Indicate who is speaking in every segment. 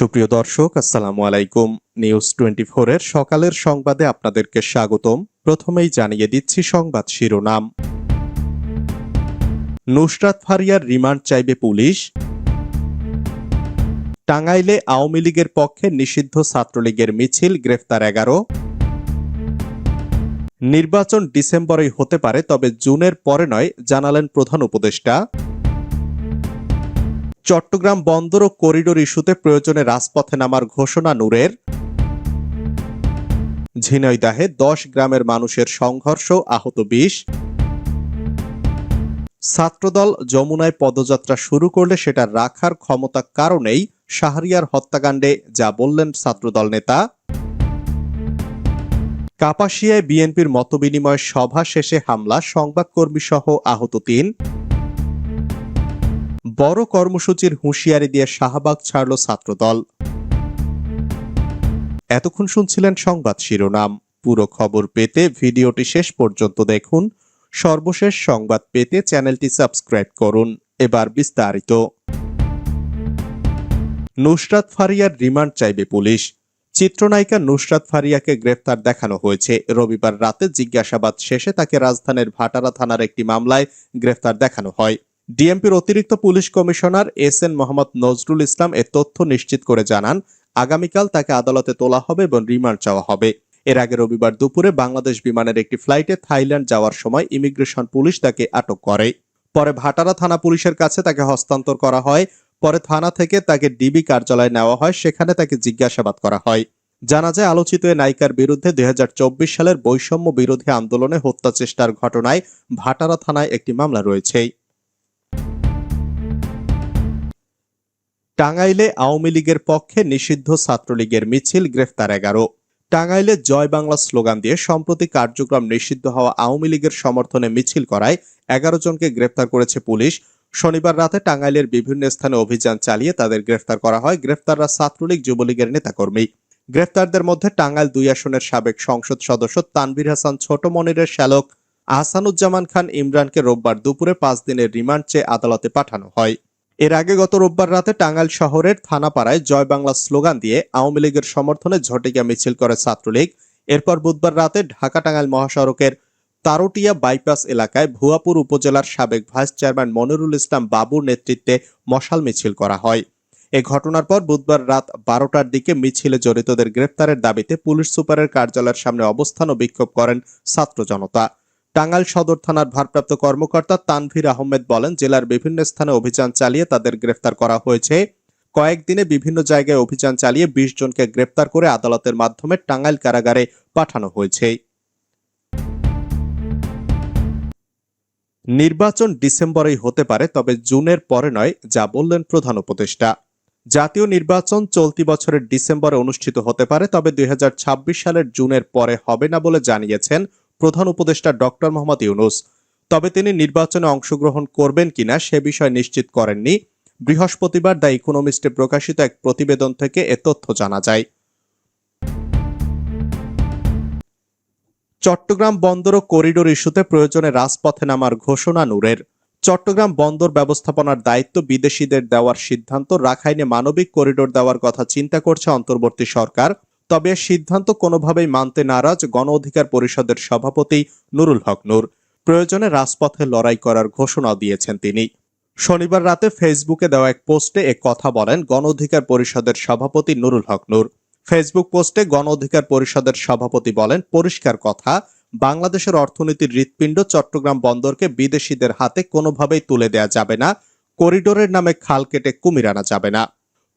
Speaker 1: সুপ্রিয় দর্শক, আসসালামু আলাইকুম। নিউজ টোয়েন্টি এর সকালের সংবাদে আপনাদেরকে স্বাগতম। প্রথমেই জানিয়ে দিচ্ছি সংবাদ শিরোনাম। নুসরাত ফারিয়ার রিমান্ড চাইবে পুলিশ। টাঙ্গাইলে আওয়ামী লীগের পক্ষে নিষিদ্ধ ছাত্রলীগের মিছিল, গ্রেফতার এগারো। নির্বাচন ডিসেম্বরেই হতে পারে, তবে জুনের পরে নয়, জানালেন প্রধান উপদেষ্টা। চট্টগ্রাম বন্দর ও করিডোর ইস্যুতে প্রয়োজনে রাজপথে নামার ঘোষণা নূরের। ঝিনাইদাহে দশ গ্রামের মানুষের সংঘর্ষ, আহত বিশ। ছাত্রদল যমুনায় পদযাত্রা শুরু করলে সেটা রাখার ক্ষমতা কারণেই শাহরিয়ার হত্যাকাণ্ডে যা বললেন ছাত্রদল নেতা। কাপাসিয়ায় বিএনপির মতবিনিময় সভা শেষে হামলা সংবাদকর্মী সহ আহত তিন। বড় কর্মসূচির হুঁশিয়ারি দিয়ে শাহবাগ ছাড়ল ছাত্রদল। এতক্ষণ শুনছিলেন সংবাদ শিরোনাম। পুরো খবর পেতে ভিডিওটি শেষ পর্যন্ত দেখুন। সর্বশেষ সংবাদ পেতে চ্যানেলটি সাবস্ক্রাইব করুন। এবার বিস্তারিত। নুসরাত ফারিয়ার রিমান্ড চাইবে পুলিশ। চিত্রনায়িকা নুসরাত ফারিয়াকে গ্রেফতার দেখানো হয়েছে। রবিবার রাতে জিজ্ঞাসাবাদ শেষে তাকে রাজধানীর ভাটারা থানার একটি মামলায় গ্রেফতার দেখানো হয়। ডিএমপির অতিরিক্ত police commissioner S N Mohammad Nazrul Islam এ তথ্য নিশ্চিত করে জানান, আগামীকাল তাকে আদালতে তোলা হবে এবং রিমান্ড চাওয়া হবে। এর আগে রবিবার দুপুরে বাংলাদেশ বিমানের একটি ফ্লাইটে থাইল্যান্ড যাওয়ার সময় ইমিগ্রেশন পুলিশ তাকে আটক করে। পরে ভাটারা থানা পুলিশের কাছে তাকে হস্তান্তর করা হয়, পরে থানা থেকে তাকে ডিবি কার্যালয়ে নেওয়া হয়, সেখানে তাকে জিজ্ঞাসাবাদ করা হয়। জানা যায়, আলোচিত এ নায়িকার বিরুদ্ধে দুই হাজার চব্বিশ সালের বৈষম্য বিরোধী আন্দোলনে হত্যা চেষ্টার ঘটনায় ভাটারা থানায় একটি মামলা রয়েছে। টাঙ্গাইলে আওয়ামী লীগের পক্ষে নিষিদ্ধ ছাত্রলীগের মিছিল, গ্রেফতার এগারো। টাঙ্গাইলে জয় বাংলা স্লোগান দিয়ে সম্প্রতি কার্যক্রম নিষিদ্ধ হওয়া আওয়ামী লীগের সমর্থনে মিছিল করায় এগারো জনকে গ্রেফতার করেছে পুলিশ। শনিবার রাতে টাঙ্গাইলের বিভিন্ন স্থানে অভিযান চালিয়ে তাদের গ্রেফতার করা হয়। গ্রেফতাররা ছাত্রলীগ, যুবলীগের নেতাকর্মী। গ্রেফতারদের মধ্যে টাঙ্গাইল দুই আসনের সাবেক সংসদ সদস্য তানভীর হাসান, ছোট মনিরের শ্যালক আহসানুজ্জামান খান ইমরানকে রোববার দুপুরে পাঁচ দিনের রিমান্ড চেয়ে আদালতে পাঠানো হয়। এর আগে গত রোববার রাতে টাঙ্গাইল শহরের থানাপাড়ায় জয় বাংলা স্লোগান দিয়ে আওয়ামী লীগের সমর্থনে ঝটিকা মিছিল করে ছাত্রলীগ। এরপর বুধবার রাতে ঢাকা টাঙ্গাইল মহাসড়কের তারোটিয়া বাইপাস এলাকায় ভুয়াপুর উপজেলার সাবেক ভাইস চেয়ারম্যান মনিরুল ইসলাম বাবুর নেতৃত্বে মশাল মিছিল করা হয়। এ ঘটনার পর বুধবার রাত বারোটার দিকে মিছিলে জড়িতদের গ্রেপ্তারের দাবিতে পুলিশ সুপারের কার্যালয়ের সামনে অবস্থান ও বিক্ষোভ করেন ছাত্র জনতা। টাঙ্গাইল সদর থানার ভারপ্রাপ্ত কর্মকর্তা তানভীর আহমেদ বলেন, জেলার বিভিন্ন স্থানে অভিযান চালিয়ে তাদের গ্রেফতার করা হয়েছে। কয়েকদিনে বিভিন্ন জায়গায় অভিযান চালিয়ে বিশ জনকে গ্রেপ্তার করে আদালতের মাধ্যমে টাঙ্গাইল কারাগারে পাঠানো হয়েছে। নির্বাচন ডিসেম্বরেই হতে পারে, তবে জুনের পরে নয়, যা বললেন প্রধান উপদেষ্টা। জাতীয় নির্বাচন চলতি বছরের ডিসেম্বরে অনুষ্ঠিত হতে পারে, তবে দুই হাজার ছাব্বিশ সালের জুনের পরে হবে না বলে জানিয়েছেন প্রধান উপদেষ্টা ডক্টর মোহাম্মদ ইউনুস। তবে তিনি নির্বাচনে অংশগ্রহণ করবেন কিনা সে বিষয় নিশ্চিত করেননি। বৃহস্পতিবার দ্য ইকোনমিস্টে প্রকাশিত এক প্রতিবেদন থেকে এ তথ্য জানা যায়। চট্টগ্রাম বন্দর ও করিডোর ইস্যুতে প্রয়োজনে রাজপথে নামার ঘোষণা নূরের। চট্টগ্রাম বন্দর ব্যবস্থাপনার দায়িত্ব বিদেশিদের দেওয়ার সিদ্ধান্ত রাখাইনে মানবিক করিডোর দেওয়ার কথা চিন্তা করছে অন্তর্বর্তী সরকার। তবে সিদ্ধান্ত কোনোভাবেই মানতে নারাজ গণ অধিকার পরিষদের সভাপতি নুরুল হক নূর। প্রয়োজনে রাজপথে লড়াই করার ঘোষণা দিয়েছেন তিনি। শনিবার রাতে ফেসবুকে দেওয়া এক পোস্টে এ কথা বলেন গণ অধিকার পরিষদের সভাপতি নুরুল হক নূর। ফেসবুক পোস্টে গণ অধিকার পরিষদের সভাপতি বলেন, পরিষ্কার কথা, বাংলাদেশের অর্থনীতির হৃৎপিণ্ড চট্টগ্রাম বন্দরকে বিদেশিদের হাতে কোনোভাবেই তুলে দেয়া যাবে না। করিডোরের নামে খাল কেটে কুমির আনা যাবে না।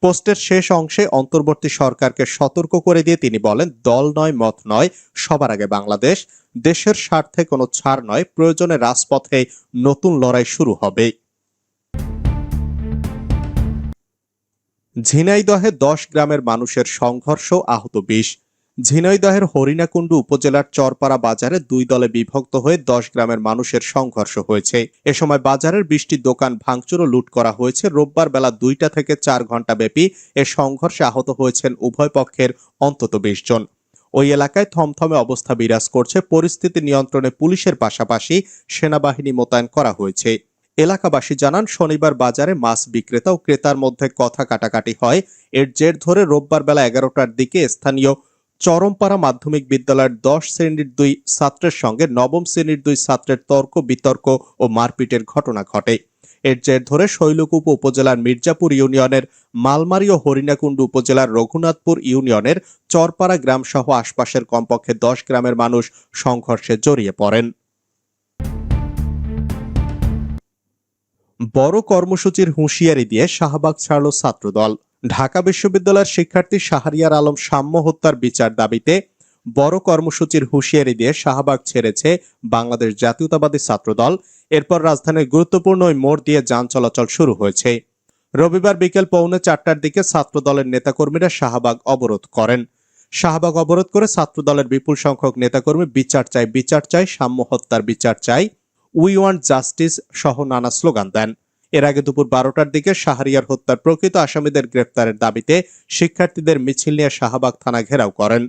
Speaker 1: পোস্টের শেষ অংশে অন্তর্বর্তী সরকারকে সতর্ক করে দিয়ে তিনি বলেন, দল নয়, মত নয়, সবার আগে বাংলাদেশ। দেশের স্বার্থে কোনো ছাড় নয়, প্রয়োজনে রাজপথে নতুন লড়াই শুরু হবে। ঝিনাইদহে দশ গ্রামের মানুষের সংঘর্ষ, আহত বিশ। ঝিনাইদহের হরিণাকুণ্ডু উপজেলার চরপাড়া বাজারে দুই দলে বিভক্ত হয়ে দশ গ্রামের মানুষের সংঘর্ষ হয়েছে। এ সময় বাজারের বৃষ্টি দোকান ভাঙচুর ও লুট করা হয়েছে। রোববার বেলা দুইটা থেকে চার ঘণ্টা ব্যাপী এ সংঘর্ষে আহত হয়েছেন উভয় পক্ষের অন্তত বিশ জন। ওই এলাকায় থমথমে অবস্থা বিরাজ করছে। পরিস্থিতি নিয়ন্ত্রণে পুলিশের পাশাপাশি সেনাবাহিনী মোতায়েন করা হয়েছে। এলাকাবাসী জানান, শনিবার বাজারে মাছ বিক্রেতা ও ক্রেতার মধ্যে কথা কাটাকাটি হয়। এর জের ধরে রোববার বেলা এগারোটার দিকে স্থানীয় চরমপাড়া মাধ্যমিক বিদ্যালয়ের দশ শ্রেণির দুই ছাত্রের সঙ্গে নবম শ্রেণির দুই ছাত্রের তর্ক, বিতর্ক ও মারপিটের ঘটনা ঘটে। এর জের ধরে শৈলকুপ উপজেলার মির্জাপুর ইউনিয়নের মালমারি ও হরিণাকুণ্ড উপজেলার রঘুনাথপুর ইউনিয়নের চরপাড়া গ্রাম সহ আশপাশের কমপক্ষে দশ গ্রামের মানুষ সংঘর্ষে জড়িয়ে পড়েন। বড় কর্মসূচির হুঁশিয়ারি দিয়ে শাহবাগ ছাড়ল ছাত্রদল। ঢাকা বিশ্ববিদ্যালয়ের শিক্ষার্থী শাহরিয়ার আলম সাম্য হত্যার বিচার দাবিতে বড় কর্মসূচির হুঁশিয়ারি দিয়ে শাহবাগ ছেড়েছে বাংলাদেশ জাতীয়তাবাদী ছাত্রদল। এরপর রাজধানীর গুরুত্বপূর্ণ ওই মোড় দিয়ে যান চলাচল শুরু হয়েছে। রবিবার বিকেল পৌনে চারটার দিকে ছাত্রদলের নেতাকর্মীরা শাহবাগ অবরোধ করেন। শাহবাগ অবরোধ করে ছাত্রদলের বিপুল সংখ্যক নেতাকর্মী বিচার চাই বিচার চাই সাম্য হত্যার বিচার চাই উই ওয়ান্ট জাস্টিস সহ নানা স্লোগান দেন। এর আগে দুপুর বারোটার দিকে শাহরিয়ার হত্যার প্রকৃত আসামিদের গ্রেপ্তারের দাবিতে শিক্ষার্থীদের মিছিল নিয়ে শাহবাগ থানা ঘেরাও করেন।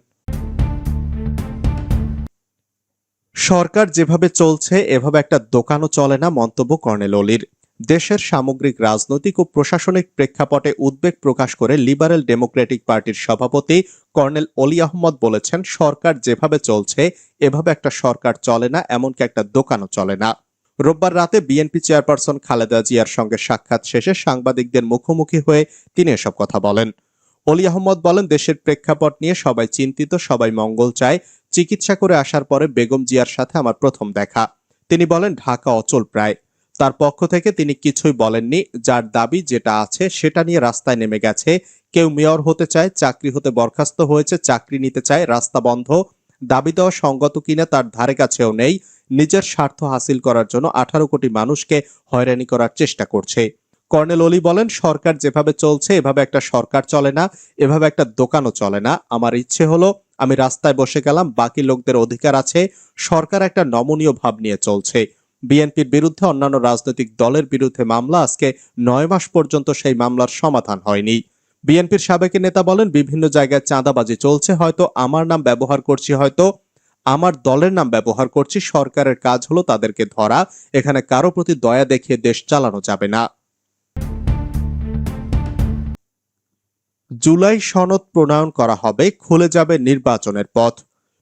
Speaker 1: সরকার যেভাবে চলছে, এভাবে একটা দোকানও চলে না, মন্তব্য কর্নেল অলির। দেশের সামগ্রিক, রাজনৈতিক ও প্রশাসনিক প্রেক্ষাপটে উদ্বেগ প্রকাশ করে লিবারেল ডেমোক্রেটিক পার্টির সভাপতি কর্নেল অলি আহমদ বলেছেন, সরকার যেভাবে চলছে, এভাবে একটা সরকার চলে না, এমনকি একটা দোকানও চলে না। রোববার রাতে বিএনপি চেয়ারপারসন খালেদা জিয়ার সঙ্গে সাক্ষাৎ শেষে সাংবাদিকদের মুখোমুখি হয়ে তিনি এসব কথা বলেন। অলি আহমদ বলেন, দেশের প্রেক্ষাপট নিয়ে সবাই চিন্তিত, সবাই মঙ্গল চায়। চিকিৎসা করে আসার পরে বেগম জিয়ার সাথে আমার প্রথম দেখা। তিনি বলেন, ঢাকা অচল প্রায়। তার পক্ষ থেকে তিনি কিছুই বলেননি। যার দাবি যেটা আছে সেটা নিয়ে রাস্তায় নেমে গেছে। কেউ মেয়র হতে চায়, চাকরি হতে বরখাস্ত হয়েছে, চাকরি নিতে চায়, রাস্তা বন্ধ। দাবি দেওয়া সঙ্গত কিনা তার ধারে কাছেও নেই। নিজের স্বার্থ হাসিল করার জন্য আঠারো কোটি মানুষকে হয়রানি করার চেষ্টা করছে। কর্নেল অলি বলেন, সরকার যেভাবে চলছে, এভাবে একটা সরকার চলে না, এভাবে একটা দোকানও চলে না। আমার ইচ্ছে হলো, আমি রাস্তায় বসে গেলাম, বাকি লোকদের অধিকার আছে, সরকার একটা নমনীয় ভাব নিয়ে চলছে। বিএনপির বিরুদ্ধে অন্যান্য রাজনৈতিক দলের বিরুদ্ধে মামলা, আজকে নয় মাস পর্যন্ত সেই মামলার সমাধান হয়নি। বিএনপির সাবেক নেতা বলেন, বিভিন্ন জায়গায় চাঁদাবাজি চলছে, হয়তো আমার নাম ব্যবহার করছি হয়তো আমার দলের নাম ব্যবহার করছি, সরকারের কাজ হলো তাদেরকে ধরা, এখানে কারও প্রতি দয়া দেখিয়ে দেশ চালানো যাবে না। জুলাই সনদ প্রণয়ন করা হবে, খুলে যাবে নির্বাচনের পথ।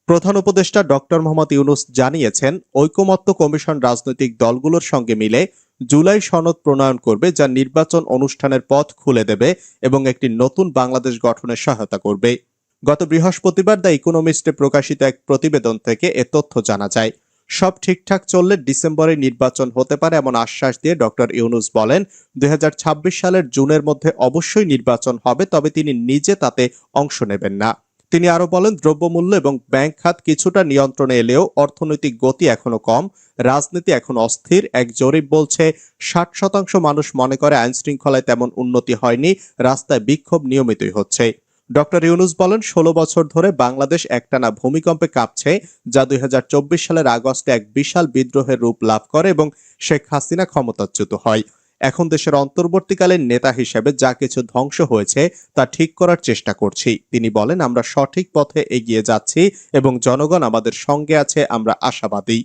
Speaker 1: প্রধান উপদেষ্টা ডক্টর মোহাম্মদ ইউনুস জানিয়েছেন, ঐকমত্য কমিশন রাজনৈতিক দলগুলোর সঙ্গে মিলে জুলাই সনদ প্রণয়ন করবে, যা নির্বাচন অনুষ্ঠানের পথ খুলে দেবে এবং একটি নতুন বাংলাদেশ গঠনে সহায়তা করবে। গত বৃহস্পতিবার দ্য ইকোনমিস্টে প্রকাশিত এক প্রতিবেদন থেকে এ তথ্য জানা যায়। সব ঠিকঠাক চললে ডিসেম্বরে নির্বাচন হতে পারে এমন আশ্বাস দিয়ে ডক্টর ইউনুস বলেন, দুই হাজার ছাব্বিশ সালের জুনের মধ্যে অবশ্যই নির্বাচন হবে, তবে তিনি নিজে তাতে অংশ নেবেন না। তিনি আরও বলেন, দ্রব্যমূল্য এবং ব্যাংক খাত কিছুটা নিয়ন্ত্রণে এলেও অর্থনৈতিক গতি এখনও কম, রাজনীতি এখন অস্থির, এক জরিপ বলছে, ষাট শতাংশ মানুষ মনে করে আইনশৃঙ্খলায় তেমন উন্নতি হয়নি, রাস্তায় বিক্ষোভ নিয়মিতই হচ্ছে। ডক্টর ইউনুস বলেন, ষোলো বছর ধরে বাংলাদেশ একটানা ভূমিকম্পে কাঁপছে, যা দুই হাজার চব্বিশ সালের আগস্টে এক বিশাল বিদ্রোহের রূপ লাভ করে এবং শেখ হাসিনা ক্ষমতাচ্যুত হয়। এখন দেশের অন্তর্বর্তীকালীন নেতা হিসেবে যা কিছু ধ্বংস হয়েছে, তা ঠিক করার চেষ্টা করছি। তিনি বলেন, আমরা সঠিক পথে এগিয়ে যাচ্ছি এবং জনগণ আমাদের সঙ্গে আছে, আমরা আশাবাদী।